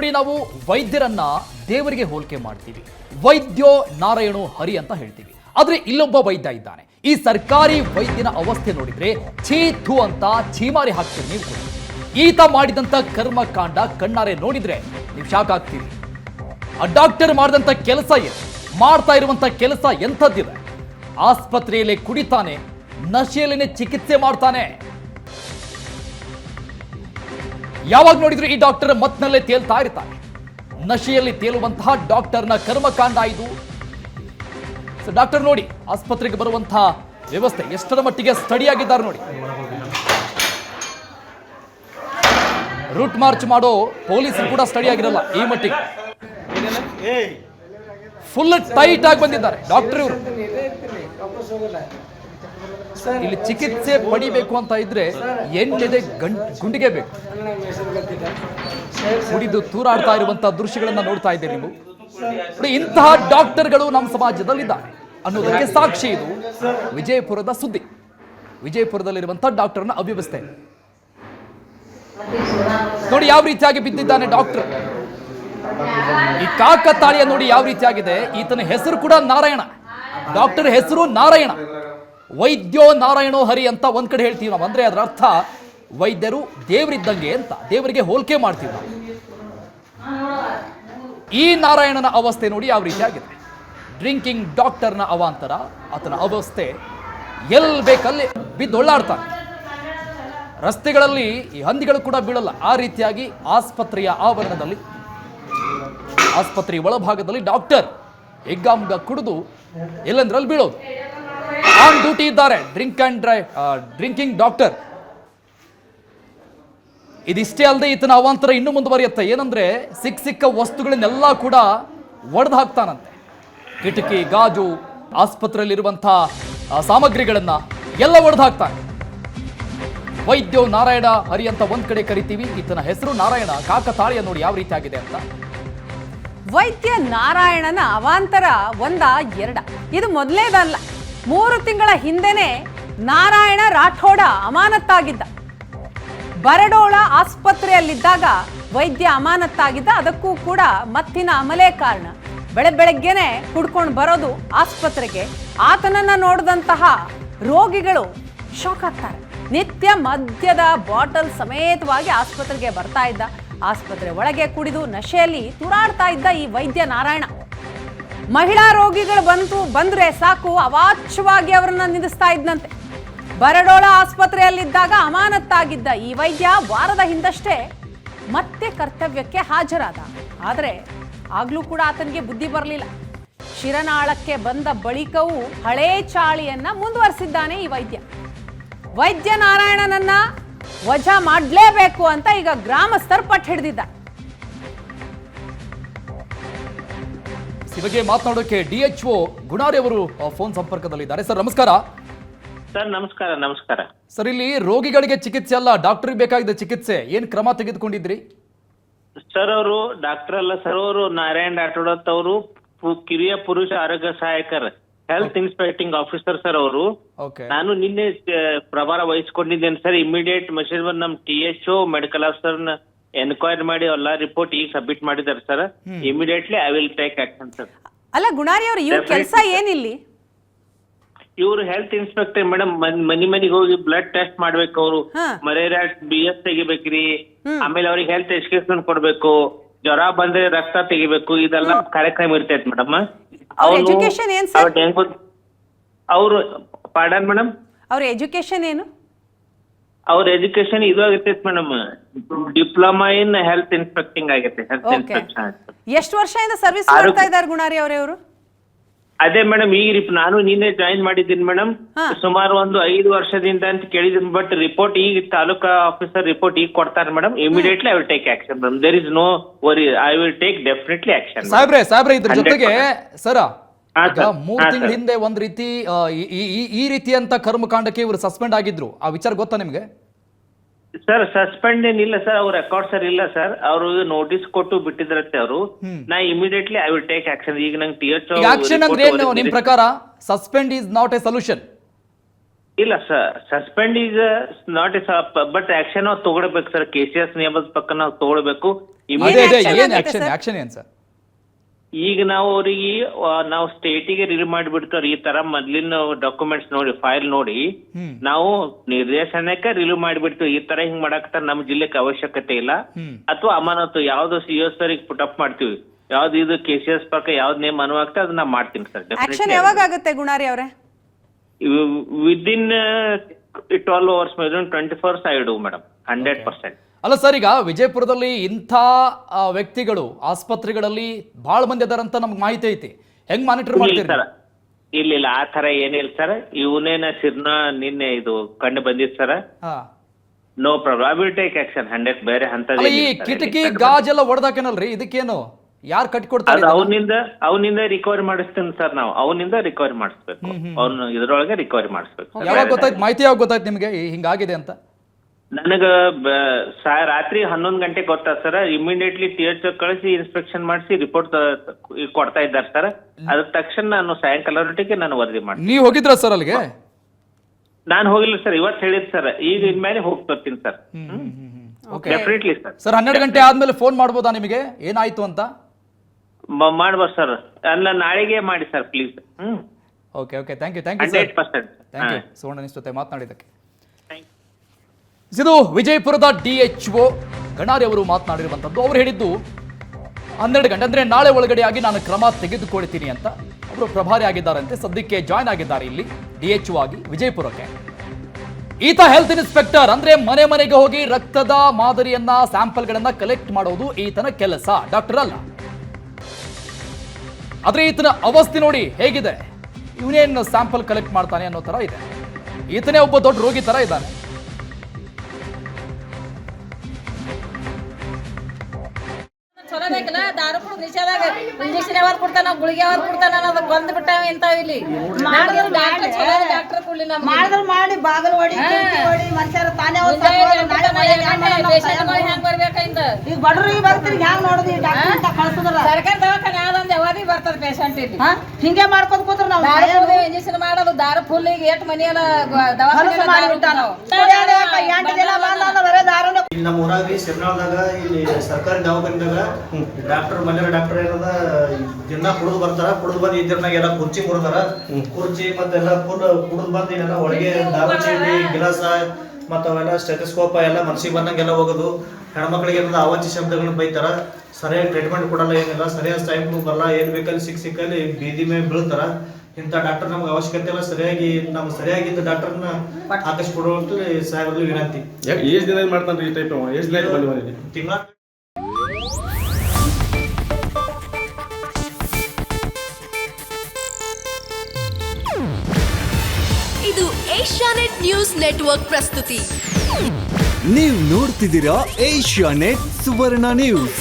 ನೋಡಿ ನಾವು ವೈದ್ಯರನ್ನ ದೇವರಿಗೆ ಹೋಲಿಕೆ ಮಾಡ್ತೀವಿ. ವೈದ್ಯೋ ನಾರಾಯಣೋ ಹರಿ ಅಂತ ಹೇಳ್ತೀವಿ. ಆದ್ರೆ ಇಲ್ಲೊಬ್ಬ ವೈದ್ಯ ಇದ್ದಾನೆ. ಈ ಸರ್ಕಾರಿ ವೈದ್ಯನ ಅವಸ್ಥೆ ನೋಡಿದ್ರೆ ಛೀ ಥು ಅಂತ ಛೀಮಾರಿ ಹಾಕ್ತೀರಿ ನೀವು ಈತ ಮಾಡಿದಂತ ಕರ್ಮಕಾಂಡ ಕಣ್ಣಾರೆ ನೋಡಿದ್ರೆ ನೀವು ಶಾಕ್ ಆಗ್ತೀರಿ. ಆ ಡಾಕ್ಟರ್ ಮಾಡಿದಂತ ಕೆಲಸ ಏನು? ಮಾಡ್ತಾ ಇರುವಂತ ಕೆಲಸ ಎಂಥದ್ದಿದೆ? ಆಸ್ಪತ್ರೆಯಲ್ಲಿ ಕುಡಿತಾನೆ, ನಶೆಯಲ್ಲಿನೇ ಚಿಕಿತ್ಸೆ ಮಾಡ್ತಾನೆ. ಯಾವಾಗ ನೋಡಿದ್ರು ಈ ಡಾಕ್ಟರ್ ಮತ್ನಲ್ಲೇ ತೇಲ್ತಾ ಇರ್ತಾರೆ ನಶೆಯಲ್ಲಿ ತೇಲುವಂತಹ ಡಾಕ್ಟರ್ನ ಕರ್ಮಕಾಂಡ ಇದು ಸೊ ಡಾಕ್ಟರ್ ನೋಡಿ ಆಸ್ಪತ್ರೆಗೆ ಬರುವಂತಹ ವ್ಯವಸ್ಥೆ ಎಷ್ಟರ ಮಟ್ಟಿಗೆ ಸ್ಟಡಿ ಆಗಿದ್ದಾರೆ ನೋಡಿ ರೂಟ್ ಮಾರ್ಚ್ ಮಾಡೋ ಪೊಲೀಸರು ಕೂಡ ಸ್ಟಡಿ ಆಗಿರಲ್ಲ ಈ ಮಟ್ಟಿಗೆ ಫುಲ್ ಟೈಟ್ ಆಗಿ ಬಂದಿದ್ದಾರೆ ಡಾಕ್ಟರ್ ಇವರು ಇಲ್ಲಿ ಚಿಕಿತ್ಸೆ ಪಡಿಬೇಕು ಅಂತ ಇದ್ರೆ ಎಣ್ಣೆದೆ ಗುಂಡಿಗೆ ಬೇಕು. ಕುಡಿದು ತೂರಾಡ್ತಾ ಇರುವಂತಹ ದೃಶ್ಯಗಳನ್ನ ನೋಡ್ತಾ ಇದ್ದೀರಿ ನೀವು. ನೋಡಿ, ಇಂತಹ ಡಾಕ್ಟರ್ಗಳು ನಮ್ಮ ಸಮಾಜದಲ್ಲಿದ್ದಾರೆ. ಅನ್ನೋದಕ್ಕೆ ಸಾಕ್ಷಿ ಇದು. ವಿಜಯಪುರದ ಸುದ್ದಿ. ವಿಜಯಪುರದಲ್ಲಿರುವಂತಹ ಡಾಕ್ಟರ್ನ ಅವ್ಯವಸ್ಥೆ. ನೋಡಿ ಯಾವ ರೀತಿಯಾಗಿ ಬಿದ್ದಿದ್ದಾನೆ ಡಾಕ್ಟರ್. ಈ ಕಾಕ ತಾಳಿಯ ನೋಡಿ ಯಾವ ರೀತಿಯಾಗಿದೆ. ಈತನ ಹೆಸರು ಕೂಡ ನಾರಾಯಣ. ಡಾಕ್ಟರ್ ಹೆಸರು ನಾರಾಯಣ. ವೈದ್ಯೋ ನಾರಾಯಣೋ ಹರಿ ಅಂತ ಒಂದು ಕಡೆ ಹೇಳ್ತೀವಿ ನಾವು. ಅಂದ್ರೆ ಅದರ ಅರ್ಥ ವೈದ್ಯರು ದೇವರಿದ್ದಂಗೆ ಅಂತ. ದೇವರಿಗೆ ಹೋಲಿಕೆ ಮಾಡ್ತೀವಿ ನಾವು. ಈ ನಾರಾಯಣನ ಅವಸ್ಥೆ ನೋಡಿ ಯಾವ ರೀತಿಯಾಗಿದೆ ಡ್ರಿಂಕಿಂಗ್ ಡಾಕ್ಟರ್ನ ಅವಾಂತರ. ಆತನ ಅವಸ್ಥೆ ಎಲ್ಲಿ ಬೇಕಲ್ಲಿ ಬಿದ್ದೊಳ್ಳಾಡ್ತಾನೆ ರಸ್ತೆಗಳಲ್ಲಿ ಈ ಹಂದಿಗಳು ಕೂಡ ಬೀಳಲ್ಲ. ಆ ರೀತಿಯಾಗಿ ಆಸ್ಪತ್ರೆಯ ಆವರಣದಲ್ಲಿ, ಆಸ್ಪತ್ರೆಯ ಒಳಭಾಗದಲ್ಲಿ ಡಾಕ್ಟರ್ ಎಗ್ಗಾಮ್ಗ ಕುಡಿದು ಎಲ್ಲಂದ್ರಲ್ಲಿ ಬೀಳೋದು. ಆನ್ ಡ್ಯೂಟಿ ಇದ್ದಾರೆ. Drink and dry drinking doctor ಇದಿಷ್ಟೇ ಅಲ್ಲದೆ ಈತನ ಅವಾಂತರ ಇನ್ನೂ ಮುಂದುವರಿಯುತ್ತೆ. ಏನಂದ್ರೆ, ಸಿಕ್ಕ ಸಿಕ್ಕ ವಸ್ತುಗಳನ್ನೆಲ್ಲ ಕೂಡ ಒಡೆದು ಹಾಕ್ತಾನಂತೆ. ಕಿಟಕಿ, ಗಾಜು ಆಸ್ಪತ್ರೆಯಲ್ಲಿರುವಂತಹ ಸಾಮಗ್ರಿಗಳನ್ನ ಎಲ್ಲ ಒಡೆದು ಹಾಕ್ತಾನೆ. ವೈದ್ಯ ನಾರಾಯಣ ಹರಿ ಅಂತ ಒಂದ್ ಕಡೆ ಕರಿತೀವಿ. ಈತನ ಹೆಸರು ನಾರಾಯಣ, ಕಾಕತಾಳಿಯ ನೋಡಿ ಯಾವ ರೀತಿ ಆಗಿದೆ ಅಂತ. ವೈದ್ಯ ನಾರಾಯಣನ ಅವಾಂತರ ಒಂದ ಎರಡ. ಇದು ಮೊದಲೇದಲ್ಲ. ಮೂರು ತಿಂಗಳ ಹಿಂದೆನೆ ನಾರಾಯಣ ರಾಠೋಡ ಅಮಾನತ್ತಾಗಿದ್ದ. ಬರಡೋಳ ಆಸ್ಪತ್ರೆಯಲ್ಲಿದ್ದಾಗ ವೈದ್ಯ ಅಮಾನತ್ತಾಗಿದ್ದ. ಅದಕ್ಕೂ ಕೂಡ ಮತ್ತಿನ ಅಮಲೇ ಕಾರಣ. ಬೆಳೆ ಬೆಳಗ್ಗೆನೆ ಕುಡ್ಕೊಂಡು ಬರೋದು ಆಸ್ಪತ್ರೆಗೆ. ಆತನನ್ನ ನೋಡಿದಂತಹ ರೋಗಿಗಳು ಶಾಕ್ ಆಗ್ತಾರೆ. ನಿತ್ಯ ಮದ್ಯದ ಬಾಟಲ್ ಸಮೇತವಾಗಿ ಆಸ್ಪತ್ರೆಗೆ ಬರ್ತಾ ಇದ್ದ. ಆಸ್ಪತ್ರೆ ಒಳಗೆ ಕುಡಿದು ನಶೆಯಲ್ಲಿ ತೂರಾಡ್ತಾ ಇದ್ದ ಈ ವೈದ್ಯ ನಾರಾಯಣ. ಮಹಿಳಾ ರೋಗಿಗಳು ಬಂತು, ಬಂದ್ರೆ ಸಾಕು ಅವಾಚ್ಯವಾಗಿ ಅವರನ್ನ ನಿಲ್ಲಿಸ್ತಾ ಇದ್ದಂತೆ ಬರಡೋಳ ಆಸ್ಪತ್ರೆಯಲ್ಲಿದ್ದಾಗ ಅಮಾನತ್ತಾಗಿದ್ದ ಈ ವೈದ್ಯ ವಾರದ ಹಿಂದಷ್ಟೇ ಮತ್ತೆ ಕರ್ತವ್ಯಕ್ಕೆ ಹಾಜರಾದ. ಆದರೆ ಆಗ್ಲೂ ಕೂಡ ಆತನಿಗೆ ಬುದ್ಧಿ ಬರಲಿಲ್ಲ. ಶಿರನಾಳಕ್ಕೆ ಬಂದ ಬಳಿಕವೂ ಹಳೇ ಚಾಳಿಯನ್ನ ಮುಂದುವರಿಸಿದ್ದಾನೆ ಈ ವೈದ್ಯ. ವೈದ್ಯ ನಾರಾಯಣನನ್ನ ವಜಾ ಮಾಡಲೇಬೇಕು ಅಂತ ಈಗ ಗ್ರಾಮಸ್ಥರು ಪಟ್ಟು ಹಿಡಿದಿದ್ದ ಈ ಬಗ್ಗೆ ಮಾತನಾಡೋಕೆ ಡಿ ಎಚ್ ಒ ಗುಣಾರಿ ಅವರು ಫೋನ್ ಸಂಪರ್ಕದಲ್ಲಿದ್ದಾರೆ. ಸರ್ ನಮಸ್ಕಾರ. ಸರ್ ನಮಸ್ಕಾರ ನಮಸ್ಕಾರ. ಸರ್ ಇಲ್ಲಿ ರೋಗಿಗಳಿಗೆ ಚಿಕಿತ್ಸೆ ಅಲ್ಲ ಡಾಕ್ಟರ್ ಬೇಕಾಗಿದ್ದ ಚಿಕಿತ್ಸೆ. ಏನ್ ಕ್ರಮ ತೆಗೆದುಕೊಂಡಿದ್ರಿ? ಸರ್ ಅವರು ಡಾಕ್ಟರ್ ಅಲ್ಲ ಸರ್ ಅವರು ನಾರಾಯಣ್ ರಾಠೋಡತ್ ಅವರು ಕಿರಿಯ ಪುರುಷ ಆರೋಗ್ಯ ಸಹಾಯಕರ್ ಹೆಲ್ತ್ ಇನ್ಸ್ಪೆಕ್ಟಿಂಗ್ ಆಫೀಸರ್ ಸರ್ ಅವರು. ಓಕೆ. ನಾನು ನಿನ್ನೆ ಪ್ರಭಾರ ವಹಿಸಿಕೊಂಡಿದ್ದೇನೆ ಸರ್ ಇಮಿಡಿಯೇಟ್ ಬಂದು ನಮ್ T H O medical officer enquiry ಮಾಡಿ ಎಲ್ಲ ರಿಪೋರ್ಟ್ ಈಗ ಸಬ್ಮಿಟ್ ಮಾಡಿದ್ದಾರೆ sir immediately I will take action sir ಅಲ್ಲ ಗುಣಾರಿ ಅವರು ಇವ್ರ ಕೆಲಸ ಏನಿಲ್ಲಿ? ಇವರು ಹೆಲ್ತ್ ಇನ್ಸ್ಪೆಕ್ಟರ್ ಮೇಡಮ್ ಮನಿ ಮನಿಗೆ ಹೋಗಿ ಬ್ಲಡ್ ಟೆಸ್ಟ್ ಮಾಡ್ಬೇಕು ಅವರು. ಮರೇರಿಯಾ ಮಲೇರಿಯಾ ಬಿ ಎಸ್ ತೆಗಿಬೇಕ್ರಿ. ಆಮೇಲೆ ಅವ್ರಿಗೆ ಹೆಲ್ತ್ ಎಜುಕೇಶನ್ ಕೊಡ್ಬೇಕು. ಜ್ವರ ಬಂದ್ರೆ ರಕ್ತ ತೆಗಿಬೇಕು. ಇದೆಲ್ಲ ಕಾರ್ಯಕ್ರಮ ಇರ್ತೈತೆ ಮೇಡಮ್ ಏನ್ sir? ಅವರು ಪಾಡನ್ ಮೇಡಮ್ ಅವ್ರ ಎಜುಕೇಶನ್ ಏನು? ಅವ್ರ ಎಜುಕೇಶನ್ ಇದು ಆಗತ್ತೆ madam. Diploma in health inspecting ಆಗೈತೆ ಹೆಲ್ತ್. ಇನ್ಸ್ಪೆಕ್ಷನ್ ಎಷ್ಟು ವರ್ಷದಿಂದ ಸರ್ವಿಸ್ ಮಾಡ್ತಾ ಇದ್ದಾರೆ ಗುಣಾರಿ ಅವರೇ ಅವರು? ಅದೇ ಮೇಡಮ್ ಈಗ ರಿಪ್ ನಾನು ನಿನ್ನೆ ಜಾಯಿನ್ ಮಾಡಿದ್ದೀನಿ ಮೇಡಮ್. ಹಾ. ಸುಮಾರು ಒಂದು ಐದು ವರ್ಷದಿಂದ ಅಂತ ಕೇಳಿದ್ದೀನಿ ಬಟ್ ರಿಪೋರ್ಟ್ ಈಗ ತಾಲೂಕಾ ಆಫೀಸರ್ ರಿಪೋರ್ಟ್ ಈಗ ಕೊಡ್ತಾರೆ madam. Immediately I will take action madam there is no worry I will take definitely action ಸಾಹೇಬ್ರೆ ಸಾಹೇಬ್ರೆ ಇದ್ರ ಜೊತೆಗೆ ಸರ ಈಗ. ಮೂರ್ ತಿಂಗಳ ಹಿಂದೆ ಒಂದ್ ರೀತಿ ಈ- ರೀತಿ ಅಂತ ಈ ರೀತಿಯಂತ ಕರ್ಮಕಾಂಡಕ್ಕೆ ಇವರು ಸಸ್ಪೆಂಡ್ ಆಗಿದ್ರು. ಆ ವಿಚಾರ ಗೊತ್ತಾ ನಿಮ್ಗೆ? ಸರ್ ಸಸ್ಪೆಂಡ್ ಏನಿಲ್ಲ ಸರ್ ಅವ್ರ ರೆಕಾರ್ಡ್ ಸರ್ ಇಲ್ಲ ಸರ್. ಅವರು ನೋಟಿಸ್ ಕೊಟ್ಟು ಬಿಟ್ಟಿದ್ರತ್ತೆ ಅವರು. ನಾ immediately I will take action ಈಗ ನಂಗೆ ಟಿ ಎಚ್ ಆಕ್ಷನ್ ಅಂದ್ರೆ ಏನು? ನಿಮ್ ಪ್ರಕಾರ suspend is not a solution ಇಲ್ಲ sir suspend is not a but action ನಾವು ತಗೊಳ್ಬೇಕು ಸರ್. ಕೆ ಸಿ ಎಸ್ ನಿಯಮದ ಪಕ್ಕ ನಾವು ತಗೊಳ್ಬೇಕು. ಅದೇ ಅದೇ action ಆಕ್ಷನ್ ಆಕ್ಷನ್ ಏನ್ ಸರ್? ಈಗ ನಾವು ಅವ್ರಿಗೆ ನಾವು ಸ್ಟೇಟಿಗೆ ರಿಲೀವ್ ಮಾಡಿಬಿಡ್ತಾರ ಈ ತರ ಮೊದ್ಲಿನ ಡಾಕ್ಯುಮೆಂಟ್ಸ್ ನೋಡಿ ಫೈಲ್ ನೋಡಿ. ನಾವು ನಿರ್ದೇಶನಕ್ಕೆ ರಿಲೀವ್ ಮಾಡಿಬಿಡ್ತೀವಿ ಈ ತರ ಹಿಂಗ್ ಮಾಡಾಕತ್ತಾರ ನಮ್ಮ ಜಿಲ್ಲೆಗೆ ಅವಶ್ಯಕತೆ ಇಲ್ಲ. ಅಥವಾ ಅಮಾನತು ಯಾವ್ದು CO S sir put up ಮಾಡ್ತೀವಿ. ಯಾವ್ದು ಇದು ಕೆ ಸಿ ಎಸ್ ಪಕ್ಕ ಯಾವ್ದು ನೇಮ್ ಅನುವಾಗ್ತದೆ ಅದನ್ನ ಮಾಡ್ತೀನಿ ಸರ್ ಆಕ್ಷನ್ ಯಾವಾಗ ಆಗುತ್ತೆ ಗುಣಾರಿ ಅವರೇ? Within twelve hours twenty fours I do madam hundred percent ಅಲ್ಲ ಸರ್ ಈಗ ವಿಜಯಪುರದಲ್ಲಿ ಇಂಥ ವ್ಯಕ್ತಿಗಳು ಆಸ್ಪತ್ರೆಗಳಲ್ಲಿ ಬಹಳ ಮಂದಿ ಅದಾರಂತ ನಮ್ಗೆ ಮಾಹಿತಿ ಐತಿ. ಹೆಂಗ್ ಮಾನಿಟರ್ ಮಾಡ್ತೀರಿ? ಸರ್ ಇಲ್ಲ ಇಲ್ಲ ಆ ತರ ಏನಿಲ್ಲ ಸರ್. ಇವನೇನ ಸಿರ್ನ ನಿನ್ನೆ ಇದು ಕಂಡು ಬಂದಿತ್ತು sir. No problem will take action hundred ಬೇರೆ ಹಂತ ಈ ಕಿಟಕಿ ಗಾಜೆಲ್ಲ ಒಡೆದಾಕೇನಲ್ರಿ? ಇದಕ್ಕೇನು? ಯಾರು ಕಟ್ಕೊಡ್ತಾರೆ ಅವನಿಂದ ಅವನಿಂದ ರಿಕವರಿ ಮಾಡಿಸ್ತೀನಿ ಸರ್ ನಾವು. ಅವನಿಂದ ರಿಕವರಿ ಮಾಡಿಸ್ಬೇಕು. ಅವ್ನು ಇದ್ರೊಳಗೆ ರಿಕವರಿ ಮಾಡಿಸ್ಬೇಕು ಯಾವಾಗ ಗೊತ್ತಾಯ್ತು? ಮಾಹಿತಿ ಯಾವಾಗ ಗೊತ್ತಾಯ್ತು ನಿಮಗೆ? ಹಿಂಗಾಗಿದೆ ಅಂತ? ನನಗ ರಾತ್ರಿ ಹನ್ನೊಂದು ಗಂಟೆ ಗೊತ್ತಾ ಸರ್? ಇಮಿಡಿಯೇಟ್ಲಿ ಎಚ್ ಕಳಿಸಿ ಇನ್ಸ್ಪೆಕ್ಷನ್ ಮಾಡಿಸಿ ರಿಪೋರ್ಟ್ ಕೊಡ್ತಾ ಇದ್ದಾರೆ ಸರ್. ಅದ್ರ ತಕ್ಷಣ ನಾನು ಸಾಯಂಕಾಲ ರೊಟ್ಟಿಗೆ ನಾನು ವರದಿ ಮಾಡಿ ನೀವು ಹೋಗಿದ್ರ ಸರ್ ಅಲ್ಲಿಗೆ? ನಾನು ಹೋಗಿಲ್ಲ ಸರ್ ಇವತ್ತು ಹೇಳಿದ್ ಸರ್. ಈಗ ಇನ್ಮೇಲೆ ಹೋಗಿ ಬರ್ತೀನಿ ಸರ್. Definitely sir. ಸರ್ ಹನ್ನೆರಡು ಗಂಟೆ ಆದ್ಮೇಲೆ ಫೋನ್ ಮಾಡ್ಬೋದಾ ನಿಮಗೆ? ಏನಾಯ್ತು ಅಂತ? ಮಾಡ್ಬೋದು ಸರ್. ಅಲ್ಲ ನಾಳೆಗೆ ಮಾಡಿ sir please hmm. Okay okay thank you thank you hundred percent. Thank you ಜೊತೆ ಮಾತನಾಡಿದ್ದಕ್ಕೆ. ಇದು ವಿಜಯಪುರದ ಡಿ ಎಚ್ ಒ ಗಣಾರಿ ಅವರು ಮಾತನಾಡಿರುವಂಥದ್ದು ಅವರು ಹೇಳಿದ್ದು, ಹನ್ನೆರಡು ಗಂಟೆ, ಅಂದರೆ ನಾಳೆ ಒಳಗಡೆ ಆಗಿ ನಾನು ಕ್ರಮ ತೆಗೆದುಕೊಳ್ತೀನಿ ಅಂತ. ಅವರು ಪ್ರಭಾರಿ ಆಗಿದ್ದಾರಂತೆ, ಸದ್ಯಕ್ಕೆ ಜಾಯ್ನ್ ಆಗಿದ್ದಾರೆ ಇಲ್ಲಿ ಡಿ ಎಚ್ ಒ ಆಗಿ ವಿಜಯಪುರಕ್ಕೆ. ಈತ ಹೆಲ್ತ್ ಇನ್ಸ್ಪೆಕ್ಟರ್, ಅಂದ್ರೆ ಮನೆ ಮನೆಗೆ ಹೋಗಿ ರಕ್ತದ ಮಾದರಿಯನ್ನ, ಸ್ಯಾಂಪಲ್ಗಳನ್ನ ಕಲೆಕ್ಟ್ ಮಾಡೋದು ಈತನ ಕೆಲಸ, ಡಾಕ್ಟರ್ ಅಲ್ಲ. ಆದ್ರೆ ಈತನ ಅವಸ್ಥೆ ನೋಡಿ ಹೇಗಿದೆ? ಇವನೇನು ಸ್ಯಾಂಪಲ್ ಕಲೆಕ್ಟ್ ಮಾಡ್ತಾನೆ ಅನ್ನೋ ತರ ಇದೆ. ಈತನೇ ಒಬ್ಬ ದೊಡ್ಡ ರೋಗಿ ತರ ಇದ್ದಾನೆ. ನಿಷೇಧಾಗ ಇಂಜೆಕ್ಷನ್ ಯಾವಾಗ ಕೊಡ್ತಾನ ಗುಳಿಗೆ ಯಾವಾಗ ಕೊಡ್ತಾನ ಅನ್ನೋದು ಬಂದ್ ಬಿಟ್ಟಾವ ಇಂತಾವ್ ಇಲ್ಲಿ. ಮಾಡಿದ್ರು ಡಾಕ್ಟರ್ ಚಲೋ ಡಾಕ್ಟರ್ ಕೊಡ್ಲಿಲ್ಲ ನಮ್ಗೆ. ಮಾಡಿದ್ರು ಮಾಡಿ ಬಾಗಲ್ ಹೊಡಿ ಮನುಷ್ಯರ ತಾನೇ ಹೋಗ್ ಬರ್ಬೇಕಾಗಿಂದ? ಈಗ ಬಡ್ರಿಗೆ ಬರ್ತೀರಿ ಹ್ಯಾಂಗ್ ನೋಡಿದ್ರಿ ಈ ಡಾಕ್ಟರ್ ಅಂತ ಕಳ್ಸುದ್ರ ಸರ್ಕಾರ ದವಾಖಾನೆ ಯಾವಾಗ ಬರ್ತದ ಪೇಷಂಟ್ ಇಲ್ಲಿ. ಹಿಂಗೆ ಮಾಡ್ಕೊಂಡ್ ಕೂತ್ರ ನಾವು ಇಂಜೆಕ್ಷನ್ ಮಾಡೋದು ದಾರ ಫುಲ್ ಈಗ ಎಷ್ಟು ಮನೆಯಲ್ಲ ದವಾಖಾನೆ ಇಲ್ಲಿ ನಮ್ಮ ಊರಾಗ ಶಿವನಾಳದಾಗ ಸಿರ್ನಾಳದಾಗ ಇಲ್ಲಿ ಸರ್ಕಾರಿ ದವಾಖಾನಿದಾಗ ಡಾಕ್ಟರ್ ಮನೆಯ ಡಾಕ್ಟರ್ ಏನದ ದಿನ ಕುಡಿದು ಬರ್ತಾರ ಕುಡಿದು ಬಂದು ಇದ್ರನಾಗ ಎಲ್ಲ ಕುರ್ಚಿ ಮುರಿದಾರ. ಕುರ್ಚಿ ಮತ್ತೆಲ್ಲ ಫುಲ್ ಕುಡಿದು ಬಂದು ಇಲ್ಲೆಲ್ಲ ಒಳಗೆ ದಾರು ಚೀಟಿ ಗಿಲಾಸ ಮತ್ತು ಅವೆಲ್ಲ ಸ್ಟೆಥಸ್ಕೋಪ ಎಲ್ಲ ಮನಸ್ಸಿಗೆ ಬಂದಂಗೆಲ್ಲ ಹೋಗೋದು. ಹೆಣ್ಮಕ್ಳಿಗೆ ಏನದ ಅವಚಿ ಶಬ್ದಗಳನ್ನ ಬೈತಾರ. ಸರಿಯಾಗಿ ಟ್ರೀಟ್ಮೆಂಟ್ ಕೊಡಲ್ಲ ಏನಿಲ್ಲ ಸರಿಯಾದ ಟೈಮ್ ಬರಲ್ಲ ಏನು ಬೇಕಲ್ಲಿ ಸಿಕ್ಕ ಸಿಕ್ಕಲ್ಲಿ ಬೀದಿ ಮೇಲೆ ಬೀಳ್ತಾರ. ಇಂಥ ಡಾಕ್ಟರ್ ನಮ್ಗೆ ಅವಶ್ಯಕತೆ ಇಲ್ಲ. ಸರಿಯಾಗಿ ನಮ್ಮ ಸರಿಯಾಗಿದ್ದ ಡಾಕ್ಟರ್ನ ಹಾಕಿಸ್ಕೊಡುವಂತ ಸಾಹೇಬರ್ಲಿ ವಿನಂತಿ. ಏಜ್ ದಿನ ಮಾಡ್ತಾನೆ ಈ ಟೈಪ್ ಎಷ್ಟು ದಿನ ಬಂದು ಬಂದಿದ್ದೀನಿ ತಿಂಗಳ ಇದು ಏಷ್ಯಾನೆಟ್ ನ್ಯೂಸ್ ನೆಟ್ವರ್ಕ್ ಪ್ರಸ್ತುತಿ. ನೀವು ನೋಡ್ತಿದ್ದೀರಾ ಏಷ್ಯಾ ನೆಟ್ ಸುವರ್ಣ ನ್ಯೂಸ್.